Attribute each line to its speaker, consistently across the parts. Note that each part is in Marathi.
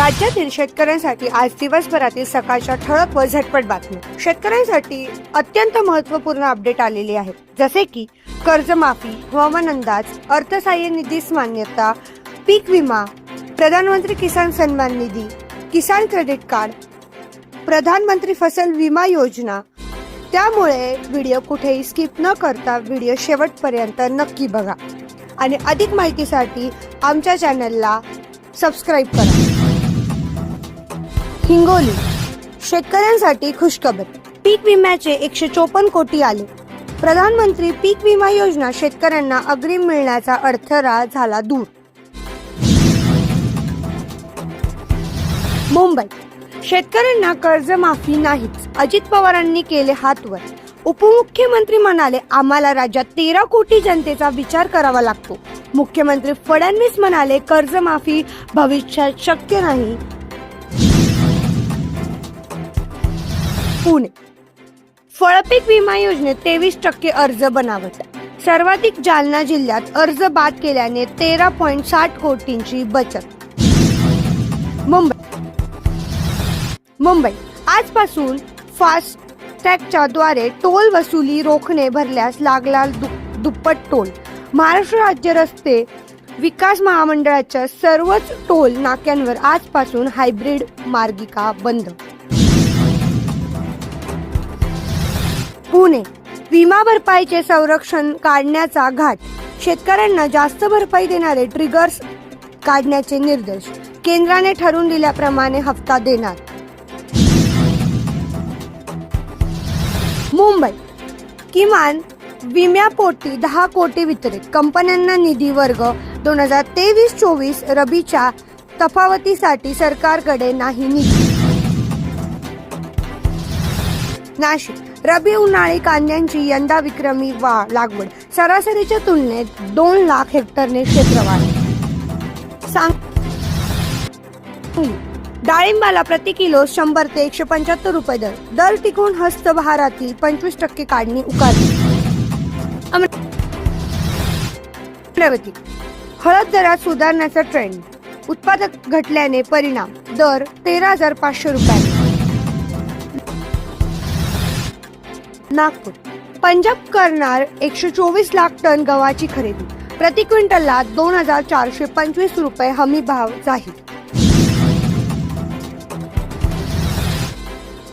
Speaker 1: राज्यातील शेतकऱ्यांसाठी आज दिवसभरातील सकाळच्या ठळक व झटपट बातम्या. शेतकऱ्यांसाठी अत्यंत महत्त्वपूर्ण अपडेट आलेले आहेत जसे की कर्जमाफी हवामान अंदाज अर्थसहाय्य निधीस मान्यता पीक विमा प्रधानमंत्री किसान सन्मान निधी किसान क्रेडिट कार्ड प्रधानमंत्री फसल विमा योजना. त्यामुळे व्हिडिओ कुठेही स्किप न करता व्हिडिओ शेवटपर्यंत नक्की बघा. आणि अधिक माहितीसाठी आमच्या चॅनलला सबस्क्राईब करा. हिंगोली. शेतकऱ्यांसाठी खुशखबर. पीक विम्याचे एकशे चोपन्न कोटी आले. प्रधानमंत्री पीक विमा योजना शेतकऱ्यांना अग्रिम मिळण्याचा अडथळा झाला दूर. मुंबई. शेतकऱ्यांना कर्जमाफी नाहीच. अजित पवारांनी केले हातवर. उपमुख्यमंत्री म्हणाले आम्हाला राज्यात तेरा कोटी जनतेचा विचार करावा लागतो. मुख्यमंत्री फडणवीस म्हणाले कर्जमाफी भविष्यात शक्य नाही. पुणे. फळपीक विमा योजनेत तेवीस टक्के अर्ज बनावट. सर्वाधिक जालना जिल्ह्यात अर्ज बाद केल्याने तेरा पॉईंट साठ कोटींची बचत. मुंबई. मुंबई. आजपासून फास्टॅगच्या द्वारे टोल वसुली रोखणे भरल्यास लागला दु- दुप्पट टोल. महाराष्ट्र राज्य रस्ते विकास महामंडळाच्या सर्वच टोल नाक्यांवर आजपासून हायब्रिड मार्गिका बंद. पुणे. विमा भरपाईचे संरक्षण काढण्याचा घाट. शेतकऱ्यांना जास्त भरपाई देणारे ट्रिगर्स काढण्याचे निर्देश. केंद्राने ठरवून दिल्याप्रमाणे हप्ता देणार. मुंबई. किमान विम्यापोटी दहा कोटी वितरित. कंपन्यांना निधी वर्ग दोन हजार तेवीस चोवीस रबीच्या तफावतीसाठी सरकारकडे नाही निधी. नाशिक. रबी उन्हाळी कांद्यांची यंदा विक्रमी वा लागवड. सरासरीच्या तुलनेत दोन लाख हेक्टरने क्षेत्रवाढ. सांग. डाळिंबाला प्रति किलो शंभर ते एकशे पंच्याहत्तर रुपये दर. दर टिकून हस्तभारातील पंचवीस टक्के काढणी उकारली. अमरावती. हळद दरात सुधारण्याचा ट्रेंड उत्पादक घटल्याने परिणाम. दर तेरा हजार पाचशे रुपये नागपूर. पंजाब करणार एकशे चोवीस लाख टन गव्हाची खरेदी. प्रति क्विंटलला दोन हजार चारशे पंचवीस रुपये हमी भाव जाहीर.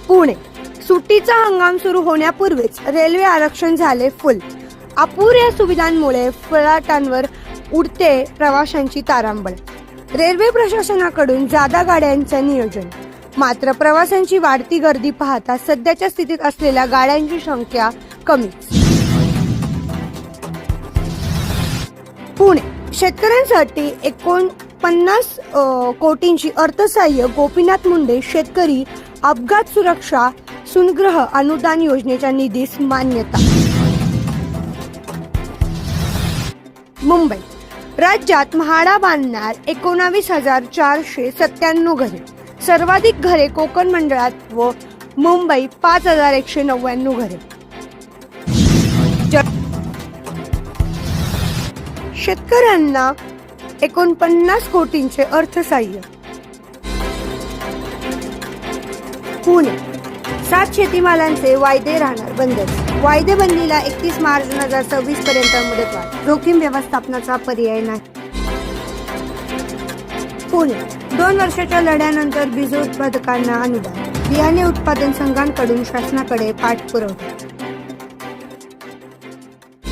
Speaker 1: पुणे. सुट्टीचा हंगाम सुरू होण्यापूर्वीच रेल्वे आरक्षण झाले फुल. अपुऱ्या सुविधांमुळे फलाटांवर उडते प्रवाशांची तारांबळ. रेल्वे प्रशासनाकडून जादा गाड्यांचं नियोजन. मात्र प्रवाशांची वाढती गर्दी पाहता सध्याच्या स्थितीत असलेल्या गाड्यांची संख्या कमी. पुणे. शेतकऱ्यांसाठी एकोणपन्नास कोटींची अर्थसहाय्य गोपीनाथ मुंडे शेतकरी अपघात सुरक्षा सुनग्रह अनुदान योजनेच्या निधीस मान्यता. मुंबई. राज्यात म्हाडा बांधणार एकोणावीस हजार चारशे सत्त्याण्णव घरे. सर्वाधिक घरे कोकण मंडळात व मुंबई पाच हजार एकशे नव्याण्णव घरे. शेतकऱ्यांना एकोणपन्नास कोटींचे अर्थसाह्य. पुणे सात शेतीमालांचे वायदे राहणार बंद. वायदे बंदीला एकतीस मार्च दोन हजार सव्वीस पर्यंत मुदतवाढ. जोखीम व्यवस्थापनाचा पर्याय नाही. पुणे. दोन वर्षाच्या लढ्यानंतर बीज उत्पादकांना अनुदान बियाणे उत्पादन संघांकडून शासनाकडे पाठपुरवठा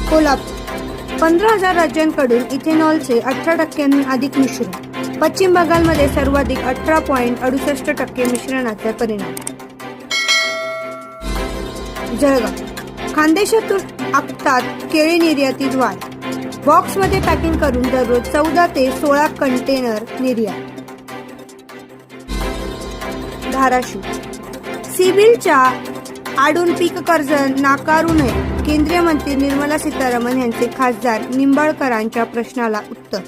Speaker 1: कोल्हापूर. पंधरा हजार राज्यांकडून इथेनॉलचे अठरा टक्क्यांनी अधिक मिश्रण पश्चिम बंगालमध्ये सर्वाधिक अठरा पॉईंट अडुसष्ट टक्के मिश्रणाचा परिणाम. जळगाव. खानदेशातून आखतात केळी निर्यातीत वाढ बॉक्समध्ये पॅकिंग करून दररोज चौदा ते सोळा कंटेनर निर्यात. धाराशिव. सिबिलच्या आडून पीक कर्ज नाकारू नये केंद्रीय मंत्री निर्मला सीतारामन यांचे खासदार निंबाळकरांच्या प्रश्नाला उत्तर.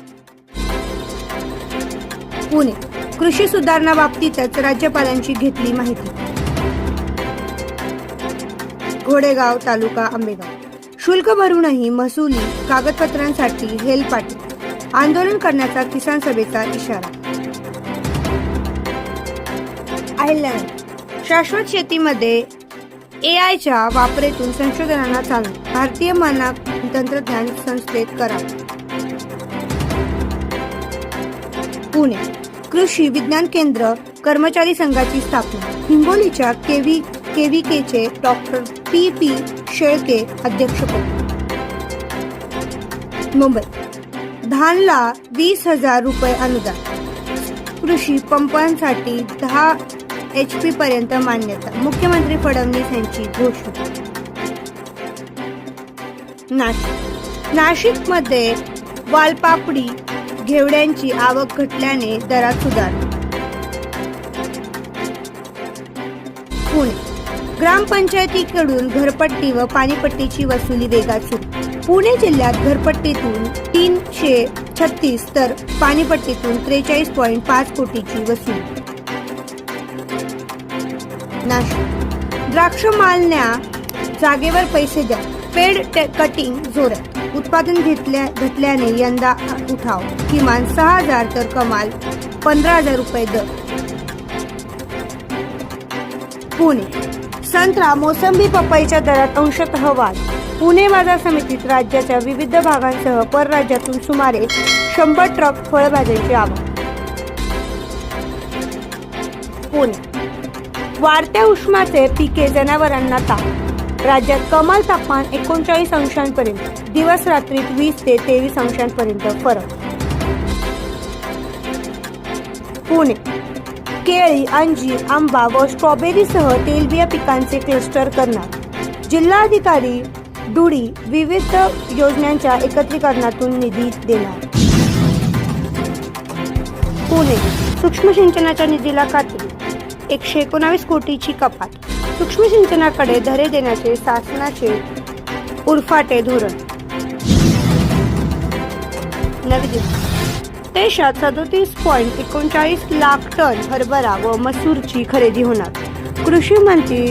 Speaker 1: पुणे. कृषी सुधारणा बाबतीतच राज्यपालांची घेतली माहिती. घोडेगाव तालुका आंबेगाव. शुल्क भरूनही महसुली कागदपत्रांसाठी हेलपाटी. आंदोलन करण्याचा किसान सभेचा इशारा. आयलँड. शाश्वत शेतीमध्ये ए आयच्या वापरेतून संशोधनाला चालू भारतीय मानक तंत्रज्ञान संस्थेत करा पुणे. कृषी विज्ञान केंद्र कर्मचारी संघाची स्थापना. हिंगोलीच्या केव्ही केव्हीकेचे डॉक्टर पी पी शेळके अध्यक्षपद. मुंबई. धानला वीस हजार रुपये अनुदान. कृषी पंपांसाठी दहा एच पी पर्यंत मान्यता. मुख्यमंत्री फडणवीस यांची घोषणा. नाशिक. नाशिकमध्ये वालपापडी घेवड्यांची आवक घटल्याने दरात सुधारणा. पुणे. ग्रामपंचायतीकडून घरपट्टी व पाणीपट्टीची वसुली वेगात सुरू. पुणे जिल्ह्यात घरपट्टीतून तीनशे छत्तीस तर पाणीपट्टीतून त्रेचाळीस पॉईंट पाच कोटीची वसुली. नाशिक द्राक्ष मालण्या जागेवर पैसे द्या. पेड कटिंग जोरात उत्पादन घेतल्या घेतल्याने यंदा उठाव. किमान सहा हजार तर कमाल पंधरा हजार रुपये दर. पुणे. संत्रा मोसंबी पपईच्या दरात अंशतः वाढ. पुणे बाजार समितीत राज्याच्या विविध भागांसह परराज्यातून सुमारे शंभर ट्रक फळभाज्यांची आवक. पुणे. वाढत्या उष्माचे पिके जनावरांना ताप. राज्यात कमाल तापमान एकोणचाळीस अंशांपर्यंत दिवस रात्रीत वीस ते तेवीस अंशांपर्यंत फरक. पुणे. केळी अंजीर आंबा व स्ट्रॉबेरीसह तेलबिया पिकांचे क्लस्टर करणार. जिल्हाधिकारी डुडी विविध योजनांच्या एकत्रीकरणातून निधी देणार. पुणे. सूक्ष्म सिंचनाच्या निधीला कात्री. एकशे एकोणावीस कोटीची कपात. सूक्ष्म सिंचनाकडे धरे देण्याचे शासनाचे उरफाटे धोरण. नवी दिल्ली. देशात सदोतीस पॉईंट एकोणचाळीस लाख टन हरभरा व मसूरची खरेदी होणार. कृषी मंत्री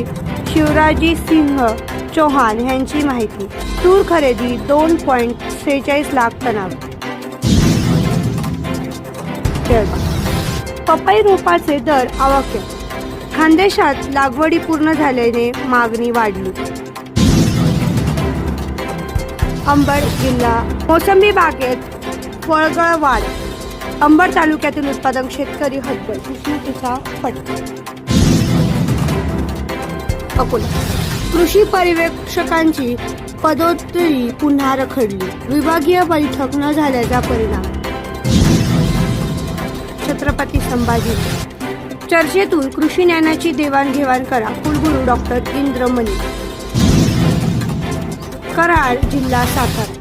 Speaker 1: शिवराजी सिंह चौहान यांची माहिती. तूर खरेदी दोन पॉईंट सेहेचाळीस लाख टनावर. पपई रोपाचे दर आवाक्यात खानदेशात लागवडी पूर्ण झाल्याने मागणी वाढली. अंबड जिल्हा मोसंबी बागेत फळगळ वाढ. अंबड तालुक्यातील उत्पादक शेतकरी हतबल. उष्णतेचा फटका. अकोला. कृषी पर्यवेक्षकांची पदोत्तरी पुन्हा रखडली. विभागीय बैठक न झाल्याचा परिणाम. छत्रपती संभाजी चर्चेतून कृषी ज्ञानाची देवाणघेवाण करा. कुलगुरू डॉक्टर इंद्रमणी. कराड जिल्हा सातारा.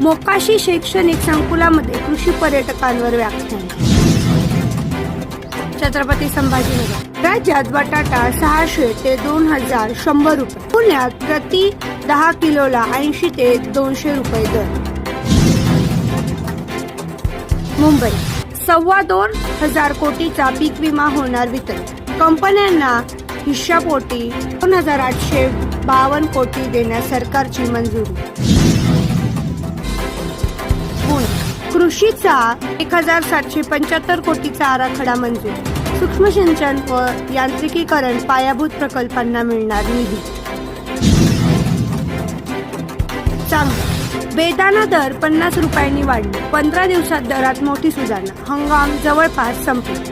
Speaker 1: मोकाशी शैक्षणिक संकुलामध्ये कृषी पर्यटकांवर व्याख्यान. छत्रपती संभाजीनगर. राज्यात बटाटा सहाशे ते दोन हजार शंभर रुपये. पुण्यात प्रति दहा किलोला ऐंशी ते दोनशे रुपये दर. मुंबई. सव्वा दोन हजार कोटीचा पीक विमा होणार वितरण. कंपन्यांना हिश्शापोटी दोन हजार आठशे बावन्न कोटी देण्यास सरकारची मंजुरी. कृषीचा एक हजार सातशे पंच्याहत्तर कोटीचा आराखडा मंजूर. सूक्ष्म सिंचन व यांत्रिकीकरण पायाभूत प्रकल्पांना मिळणार निधी. बेदाना दर पन्नास रुपयांनी वाढले. पंधरा दिवसात दरात मोठी सुधारणा. हंगाम जवळपास संपला.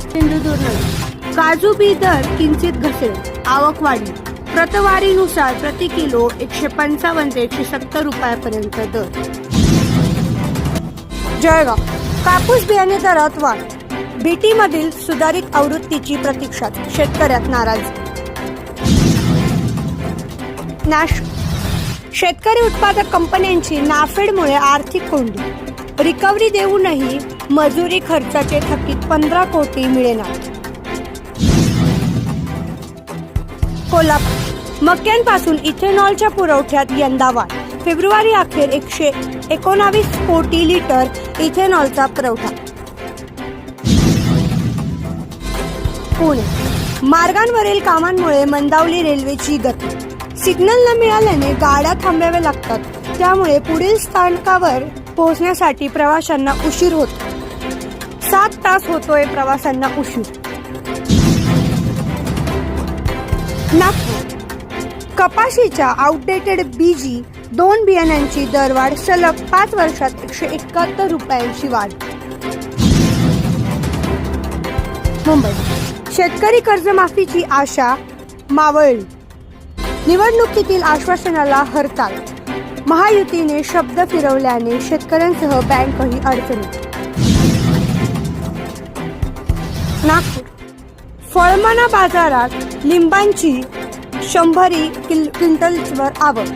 Speaker 1: सिंधुदुर्ग काजू बी दर किंचित घसेल आवक वाढली. प्रतवारीनुसार प्रति किलो एकशे पंचावन्न ते एकशे सत्तर रुपयापर्यंत दर. जळगाव. कापूस बियाणे दरात वाढ. बीटी मधील सुधारित आवृत्तीची प्रतीक्षा. शेतकऱ्यात नाराज. नाश शेतकरी उत्पादक कंपन्यांची नाफेडमुळे आर्थिक कोंडी. रिकव्हरी देऊनही मजुरी खर्चाचे थकीत पंधरा कोटी मिळेना. कोल्हापूर. मक्यांपासून इथेनॉलच्या पुरवठ्यात यंदा वाढ. फेब्रुवारी अखेर एकशे एकोणावीस कोटी लिटर इथेनॉलचा पुरवठा. पुणे. मार्गांवरील कामांमुळे मंदावली रेल्वेची गती. सिग्नल न मिळाल्याने गाड्या थांबाव्या लागतात. त्यामुळे पुढील स्थानकावर पोहोचण्यासाठी प्रवाशांना उशीर होतो. सात तास होतोय प्रवाशांना उशीर. नागपूर. कपाशीच्या आउटडेटेड बीजी दोन बियाण्यांची दरवाढ सलग पाच वर्षात एकशे एकाहत्तर रुपयांची वाढ. मुंबई. शेतकरी कर्जमाफीची आशा मावळली. निवडणुकीतील आश्वासनाला हरताळ महायुतीने शब्द फिरवल्याने शेतकऱ्यांसह बँकही अडचणीत. नागपूर. फळमाना बाजारात लिंबांची शंभरी किल क्विंटल्सवर आवक.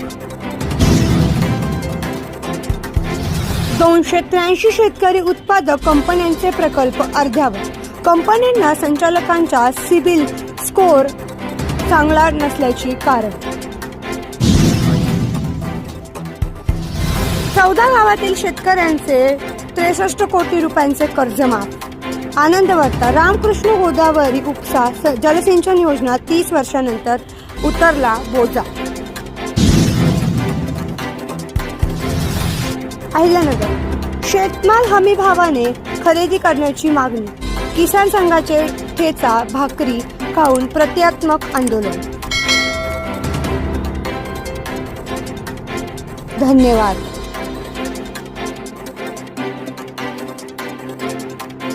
Speaker 1: दोनशे त्र्याऐंशी शेतकरी उत्पादक कंपन्यांचे प्रकल्प अर्ध्यावर. कंपन्यांना संचालकांचा सिबिल स्कोअर चांगला नसल्याची कारण. चौदा गावातील शेतकऱ्यांचे त्रेसष्ट कोटी रुपयांचे कर्ज माफ आनंद वार्ता रामकृष्ण गोदावरी उपसा जलसिंचन योजना तीस वर्षानंतर उतरला बोजा. अहिल्यानगर शेतमाल हमी भावाने खरेदी करण्याची मागणी. किसान संघाचे ठेचा भाकरी पाहून प्रतियात्मक आंदोलन. धन्यवाद.